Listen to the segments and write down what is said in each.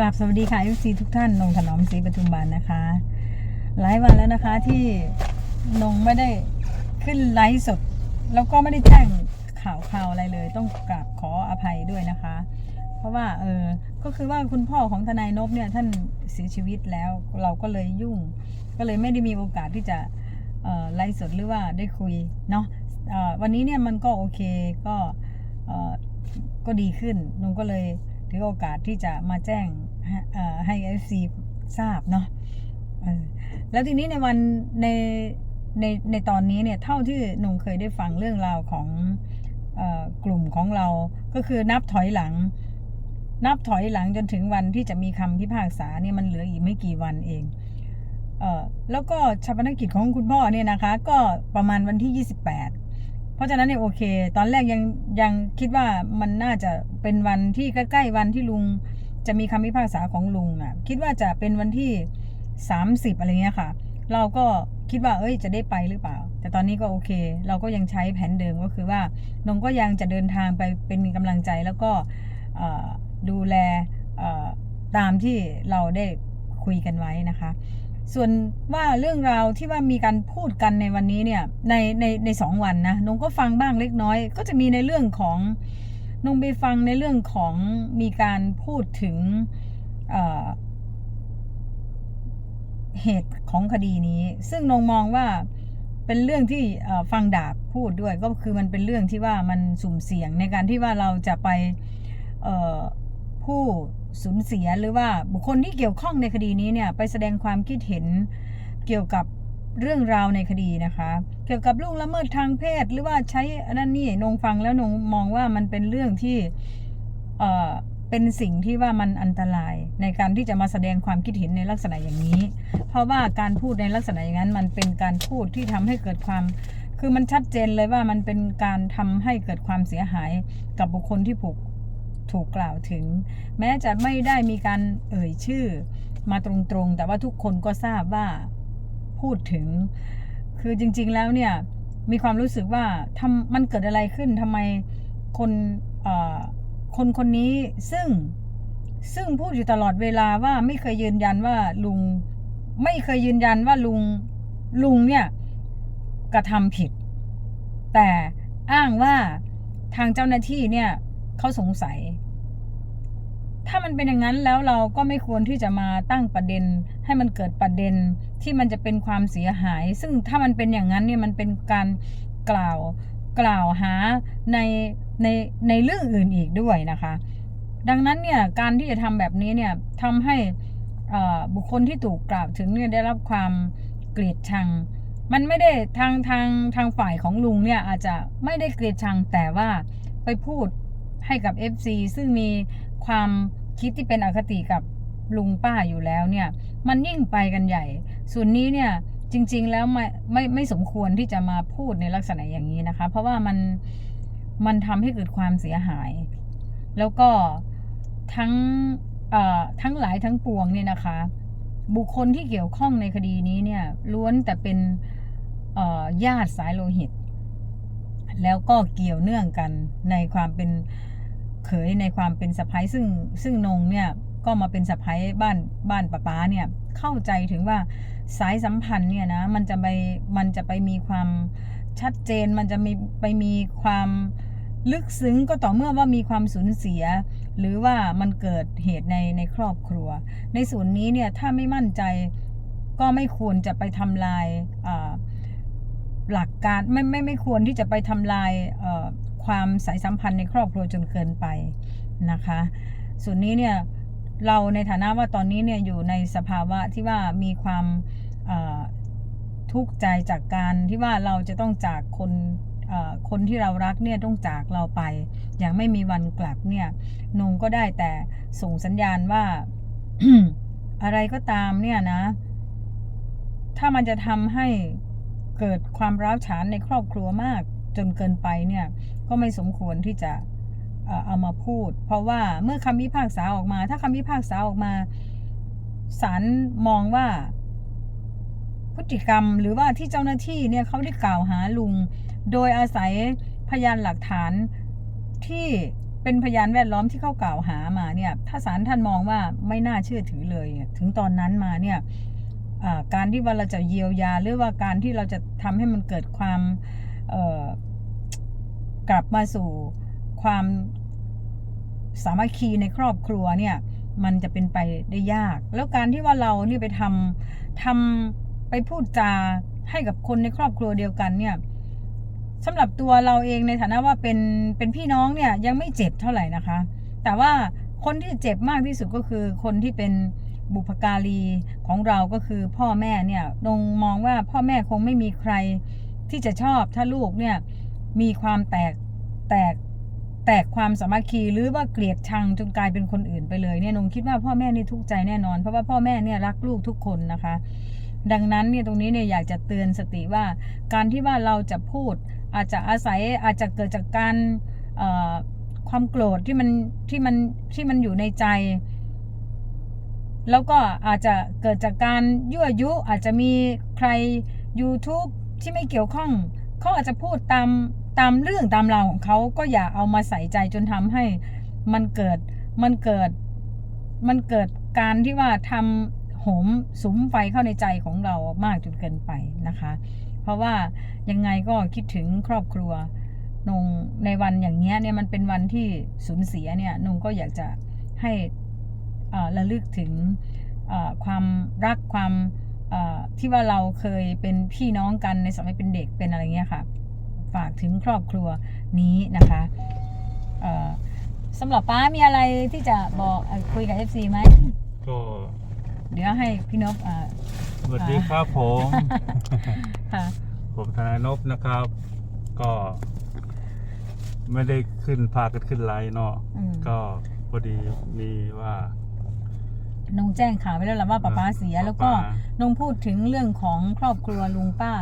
กราบสวัสดีค่ะ FC ทุกท่านนงถนอมศรีปทุมบานนะคะ หลายวันแล้วนะคะที่นงไม่ได้ขึ้นไลฟ์สด แล้วก็ไม่ได้แจ้งข่าวข่าวอะไรเลย ต้องกราบขออภัยด้วยนะคะ เพราะว่าเออก็คือว่าคุณพ่อของทนายนพเนี่ยท่านเสียชีวิตแล้วเราก็เลยยุ่ง ก็เลยไม่ได้มีโอกาสที่จะไลฟ์สดหรือว่าได้คุยเนาะวันนี้เนี่ยมันก็โอเคก็ก็ดีขึ้นนงก็เลย ถือโอกาสที่จะมาแจ้งให้เอ่อให้ FC ทราบเนาะแล้วทีนี้ในวันในในในตอนนี้เนี่ยเท่าที่หนงเคยได้ฟังเรื่องราวของอกลุ่มของเราก็คือนับถอยหลัง นับถอยหลังจนถึงวันที่จะมีคำพิพากษาเนี่ยมันเหลืออีกไม่กี่วันเองเออแล้วก็ชาปนกิจของคุณพ่อเนี่ยนะคะ ก็ประมาณวันที่ 28 เพราะฉะนั้นเนี่ยโอเค ตอนแรกยังยังคิดว่ามันน่าจะเป็นวันที่ใกล้ๆวันที่ลุงจะมีคำพิพากษาของลุงอะคิดว่าจะเป็นวันที่ 30 อะไรเงี้ยค่ะ เราก็คิดว่า เอ้ย จะได้ไปหรือเปล่า แต่ตอนนี้ก็โอเค เราก็ยังใช้แผนเดิมก็คือว่าน้องก็ยังจะเดินทางไปเป็นกำลังใจแล้วก็ดูแลตามที่เราได้คุยกันไว้นะคะ ส่วนว่าเรื่องราวที่ว่ามีการพูดกันในวันนี้เนี่ยในในในสองวันนะนงก็ฟังบ้างเล็กน้อย ก็จะมีในเรื่องของนงไปฟังในเรื่องของมีการพูดถึงเเหตุของคดีนี้ ซึ่งนงมองว่าเป็นเรื่องที่ฟังดาบพูดด้วย ก็คือมันเป็นเรื่องที่ว่ามันสุ่มเสี่ยงในการที่ว่าเราจะไปผู้ สูญเสียหรือว่าบุคคลที่เกี่ยวข้องในคดีนี้เนี่ยไปแสดงความคิดเห็นเกี่ยวกับเรื่องราวในคดีนะคะ เกี่ยวกับล่วงละเมิดทางเพศ หรือว่าใช้อันนั่นนี่นงฟังแล้วนงมองว่ามันเป็นเรื่องที่เอ่อเป็นสิ่งที่ว่ามันอันตรายในการที่จะมาแสดงความคิดเห็นในลักษณะอย่างนี้ เพราะว่าการพูดในลักษณะอย่างนั้น มันเป็นการพูดที่ทำให้เกิดความ คือมันชัดเจนเลยว่ามันเป็นการทำให้เกิดความเสียหายกับบุคคลที่ผูก ถูกกล่าวถึง แม้จะไม่ได้มีการเอ่ยชื่อมาตรงๆ แต่ว่าทุกคนก็ทราบว่าพูดถึง คือจริง ๆแล้วเนี่ยมีความรู้สึกว่าทำมันเกิดอะไรขึ้นทำไมคนคนคนนี้ซึ่งซึ่งพูดอยู่ตลอดเวลาว่าไม่เคยยืนยันว่าลุง ไม่เคยยืนยันว่าลุงลุงเนี่ยกระทำผิด แต่อ้างว่าทางเจ้าหน้าที่เนี่ย เขาสงสัย ถ้ามันเป็นอย่างนั้นแล้วเราก็ไม่ควรที่จะมาตั้งประเด็น ให้มันเกิดประเด็นที่มันจะเป็นความเสียหาย ซึ่งถ้ามันเป็นอย่างนั้นเนี่ยมันเป็นการกล่าวกล่าวหาในในในเรื่องอื่นอีกด้วยนะคะ ดังนั้นเนี่ยการที่จะทำแบบนี้เนี่ยทำให้บุคคลที่ถูกกล่าวถึงเนี่ยได้รับความเกลียดชัง มันไม่ได้ทางทางทางฝ่ายของลุงเนี่ยอาจจะไม่ได้เกลียดชังแต่ว่าไปพูด ให้กับ FC ซึ่งมีความคิดที่เป็นอคติกับลุงป้าอยู่แล้วเนี่ย มันยิ่งไปกันใหญ่ ส่วนนี้เนี่ยจริง ๆ แล้วไม่ไม่ไม่สมควรที่จะมาพูดในลักษณะอย่างนี้นะคะ เพราะว่ามันมันทำให้เกิดความเสียหาย แล้วก็ทั้งเอ่อทั้งหลายทั้งปวงเนี่ยนะคะ บุคคลที่เกี่ยวข้องในคดีนี้เนี่ยล้วนแต่เป็นเอ่อญาติสายโลหิต แล้วก็เกี่ยวเนื่องกันในความเป็นเขยในความเป็นสะพ้ายซึ่งซึ่งนงเนี่ยก็มาเป็นสะพ้ายบ้านบ้านป้าป้าเนี่ยเข้าใจถึงว่าสายสัมพันธ์เนี่ยนะมันจะไปมันจะไปมีความชัดเจนมันจะมีไปมีความลึกซึ้งก็ต่อเมื่อว่ามีความสูญเสีย หรือว่ามันเกิดเหตุในในครอบครัว ในส่วนนี้เนี่ยถ้าไม่มั่นใจก็ไม่ควรจะไปทำลายอ่า การไม่ไม่ไม่ควรที่จะไปทำลายความสายสัมพันธ์ในครอบครัวจนเกินไปนะคะ ส่วนนี้เนี่ยเราในฐานะว่าตอนนี้เนี่ยอยู่ในสภาวะที่ว่ามีความทุกข์ใจจากการที่ว่าเราจะต้องจากคนคนที่เรารักเนี่ยต้องจากเราไป อย่างไม่มีวันกลับเนี่ยนงก็ได้แต่ส่งสัญญาณว่าอะไรก็ตามเนี่ยนะ ถ้ามันจะทำให้ เกิดความร้าวฉานในครอบครัวมากจนเกินไปเนี่ยก็ไม่สมควรที่จะเอามาพูด เพราะว่าเมื่อคำพิพากษาออกมา ถ้าคำพิพากษาออกมาศาลมองว่าพฤติกรรมหรือว่าที่เจ้าหน้าที่เนี่ยเขาได้กล่าวหาลุง โดยอาศัยพยานหลักฐานที่เป็นพยานแวดล้อมที่เขากล่าวหามาเนี่ยถ้าศาลท่านมองว่าไม่น่าเชื่อถือเลย ถึงตอนนั้นมาเนี่ย การที่ว่าเราจะเยียวยา หรือว่าการที่เราจะทำให้มันเกิดความกลับมาสู่ความสามัคคีในครอบครัวเนี่ยมันจะเป็นไปได้ยาก แล้วการที่ว่าเราเนี่ยไปทำทำไปพูดจาให้กับคนในครอบครัวเดียวกันเนี่ยสำหรับตัวเราเองในฐานะว่าเป็นเป็นพี่น้องเนี่ยยังไม่เจ็บเท่าไหร่นะคะ แต่ว่าคนที่เจ็บมากที่สุดก็คือคนที่เป็น บุพการีของเราก็คือพ่อแม่เนี่ยนงมองว่าพ่อแม่คงไม่มีใครที่จะชอบถ้าลูกเนี่ยมีความแตกแตกแตกความสามัคคีหรือว่าเกลียดชังจนกลายเป็นคนอื่นไปเลยเนี่ยนงคิดว่าพ่อแม่นี่ทุกข์ใจแน่นอน เพราะว่าพ่อแม่เนี่ยรักลูกทุกคนนะคะ ดังนั้นเนี่ยตรงนี้เนี่ยอยากจะเตือนสติว่า การที่ว่าเราจะพูดอาจจะอาศัยอาจจะเกิดจากการความโกรธที่มันที่มันที่มันอยู่ในใจ แล้วก็อาจจะเกิดจากการยั่วยุอาจจะมีใคร YouTube ที่ไม่เกี่ยวข้อง เขาอาจจะพูดตามตามเรื่องตามราวของเขาก็อย่าเอามาใส่ใจจนทำให้มันเกิดมันเกิดมันเกิดการที่ว่าทำโหมสุมไฟเข้าในใจของเรามากจนเกินไปนะคะ เพราะว่ายังไงก็คิดถึงครอบครัวนงในวันอย่างเงี้ยเนี่ยมันเป็นวันที่สูญเสียเนี่ยนงก็อยากจะให้ ระลึกถึงอ่าความรักความอ่าที่ว่าเราเคยเป็นพี่น้องกันในสมัยเป็นเด็กเป็นอะไรเงี้ยค่ะ ฝากถึงครอบครัวนี้นะคะเอ่อสำหรับป้ามีอะไรที่จะบอกเอ่อคุยกับ FC ไหมก็เดี๋ยวให้พี่นพอ่าสวัสดีครับผมค่ะผมทนายนพนะครับ ก็ ไม่ได้ขึ้นพากันขึ้นไลน์เนาะอืมก็พอดีมีว่า นงแจ้งข่าวไปแล้วล่ะว่าป้าป้าเสีย แล้วก็ป๊าป๊นงพูดถึงเรื่องของครอบครัวลุงป้า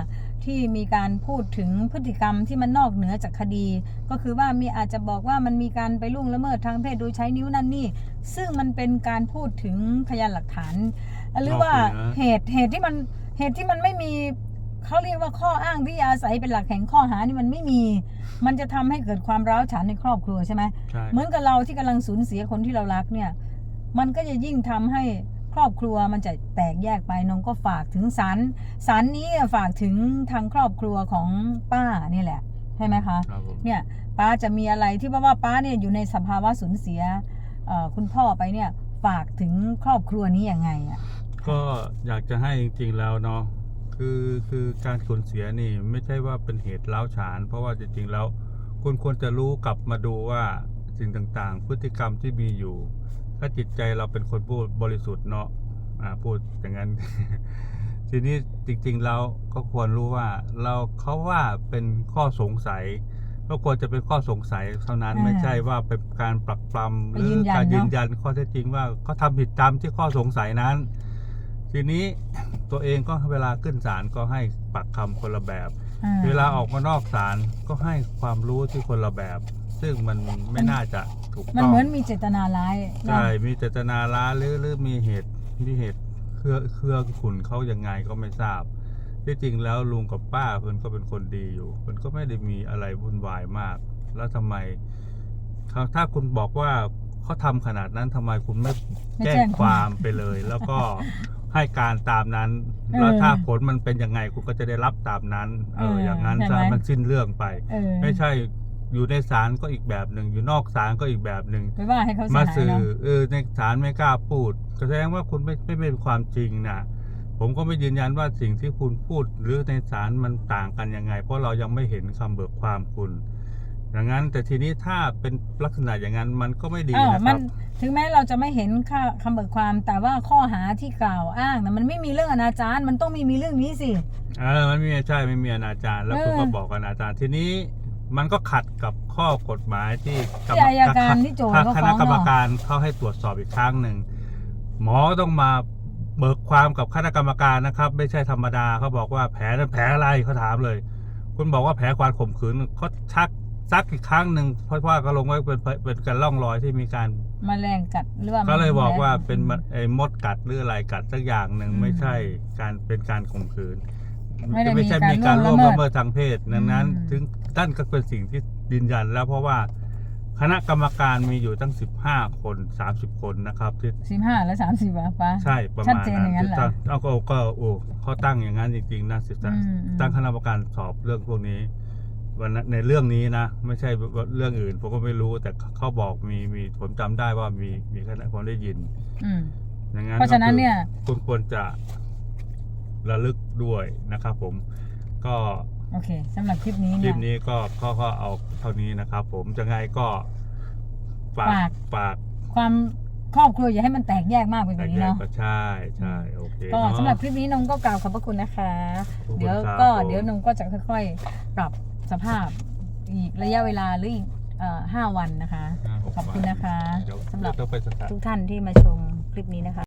ที่มีการพูดถึงพฤติกรรมที่มันนอกเหนือจากคดี ก็คือว่ามีอาจจะบอกว่ามันมีการไปล่วงละเมิดทางเพศโดยใช้นิ้วนั่นนี่ ซึ่งมันเป็นการพูดถึงพยานหลักฐาน หรือว่าเหตุเหตุที่มันเหตุที่มันไม่มีเขาเรียกว่าข้ออ้างที่อาศัยเป็นหลักแห่งข้อหานี่มันไม่มี มันจะทำให้เกิดความร้าวฉานในครอบครัวใช่ไหมใช่เหมือนกับเราที่กำลังสูญเสียคนที่เรารักเนี่ย มันก็จะยิ่งทำให้ครอบครัวมันจะแตกแยกไปน้องก็ฝากถึงศาลศาลนี้ฝากถึงทางครอบครัวของป้านี่แหละใช่ไหมคะครับผมเนี่ยป้าจะมีอะไรที่ว่าว่าป้าเนี่ยอยู่ในสภาวะสูญเสียเอ่อคุณพ่อไปเนี่ยฝากถึงครอบครัวนี้ยังไงอะก็อยากจะให้จริงๆแล้วเนาะคือคือการสูญเสียนี่ไม่ใช่ว่าเป็นเหตุล้าวฉาน เพราะว่าจริงๆแล้วคุณควรจะรู้กลับมาดูว่าสิ่งต่างๆ พฤติกรรมที่มีอยู่ ถ้าจิตใจเราเป็นคนพูดบริสุทธิ์เนาะอ่าพูดอย่างนั้น ทีนี้จริงๆเราก็ควรรู้ว่าเราเขาว่าเป็นข้อสงสัย ก็ควรจะเป็นข้อสงสัยเท่านั้นอ่าไม่ใช่ว่าเป็นการปรักปรำหไปรือยืนยันการเนอะยืนยันข้อเท็จจริงว่าเขาทำผิดตามที่ข้อสงสัยนั้น ทีนี้ตัวเองก็เวลาขึ้นศาลก็ให้ปักคำคนละแบบอ่เวลาออกมานอกศาลก็ให้ความรู้ที่คนละแบบ ซึ่งมันไม่น่าจะ ถูกมันต้องเหมือนมีเจตนาร้ายเนอะใช่มีเจตนาล้าหรือหรือมีเหตุมีเหตุเครือเครือขุนเขายังไงก็ไม่ทราบ ที่จริงแล้วลุงกับป้าเพิ่นก็เป็นคนดีอยู่เพิ่นก็ไม่ได้มีอะไรวุ่นวายมาก แล้วทำไมเขาถ้าคุณบอกว่าเขาทำขนาดนั้นทำไมคุณไม่ไม่แจ้แจ้งงความความไปเลย แล้วก็ให้การตามนั้นเออแล้วถ้าผลมันเป็นยังไงคุณก็จะได้รับตามนั้น เออเอออย่างนั้นใช่ซะไหมมันสิ้นเรื่องไป เออ ไม่ใช่ อยู่ในศาลก็อีกแบบหนึ่งอยู่นอกศาลก็อีกแบบหนึ่งไปว่าให้เขาเสียมาหายสื่อเนาะเออในศาลไม่กล้าพูดก็แสดงว่าคุณไม่ไม่เป็นความจริงนะผมก็ไม่ยืนยันว่าสิ่งที่คุณพูดหรือในศาลมันต่างกันยังไง เพราะเรายังไม่เห็นคำเบิกความคุณดังนั้นแต่ทีนี้ถ้าเป็นลักษณะอย่างนั้นมันก็ไม่ดีอ้าวนะคมัรันบ ถึงแม้เราจะไม่เห็นค่าคำเบิกความแต่ว่าข้อหาที่กล่าวอ้างนะมันไม่มีเรื่องอนาจารมันต้องไม่มีเรื่องนี้สิ เออมันไม่ใช่ไม่มีอนาจารแล้วเออคุณก็บอกอนาจารทีนี้ มันก็ขัดกับข้อกฎหมายที่กรรมที่อัยการที่โจทย์เขาคฟ้ณะองกรรมเนาะการเขาให้ตรวจสอบอีกครั้งหนึ่งหมอต้องมาเบิกความกับคณะกรรมการนะครับ ไม่ใช่ธรรมดาเขาบอกว่าแผลนั้นแผลอะไรเขาถามเลย คุณบอกว่าแผลความข่มขืนเขาชักซักอีกครั้งหนึ่งเพราะว่าก็ลงไว้เป็นเป็นการร่องรอยที่มีการแมลงกัดหรือว่าก็เลยบอกว่าแมลงเป็นมะไอ้มดกัดหรืออะไรกัดสักอย่างหนึ่งอืมไม่ใช่การเป็นการข่มขืน ไม่ได้ไม่ใช่มีมีกาการรล่ล่ววงงละละเมิเมิดดทางเพศดังนั้น อืม ถึงนั่นก็เป็นสิ่งที่ยืนยันแล้วเพราะว่าคณะกรรมการมีอยู่ตั้ง 15 คน 30 คนนะครับที่สิบห้าและสามสิบอะป้า ใช่ประชัดมาณเจนนั้อนย่างนั้นเหรอที่ตั้งเอาก็ก็โอ้เขาตั้งอย่างนั้นจริงๆนะสิอืมอืม ตั้งคณะกรรมการสอบเรื่องพวกนี้วันนั้นในเรื่องนี้นะ ไม่ใช่เรื่องอื่นผมก็ไม่รู้แต่เขาบอกมีมีผมจำได้ว่ามีมีคณะผมได้ยินอืมอย่างนั้นเพราะฉะนั้นเนี่ย ก็คือคุณควรจะ ระลึกด้วยนะครับผมก็โอเคสำหรับคลิปนี้คลิเนี่ยปนี้ก็ก็ก็เอาเท่านี้นะครับ ผมจะไงก็ฝากฝากฝากความครอบครัวอย่าให้มันแตกแยกมากไปกแต่ว่านี้แยกเนาะก็ใช่ใช่โอเคก็เนาะสำหรับคลิปนี้นงก็กล่าวขอบพระคุณนะคะขอบคุณเดี๋ยวครับก็ผมเดี๋ยวนงก็จะค่อยๆ ปรับสภาพอีกระยะเวลาหรืออีกเอ่อห้าวันนะคะห้าหกขอบคุณนะคะเดี๋ยวสำหรับเดี๋ยวต้องไปสถานทุกท่านที่มาชมคลิปนี้นะคะ